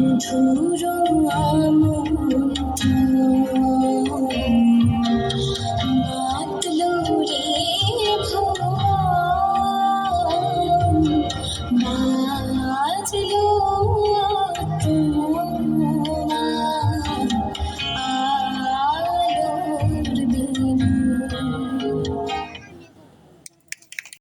মধুর মাতলো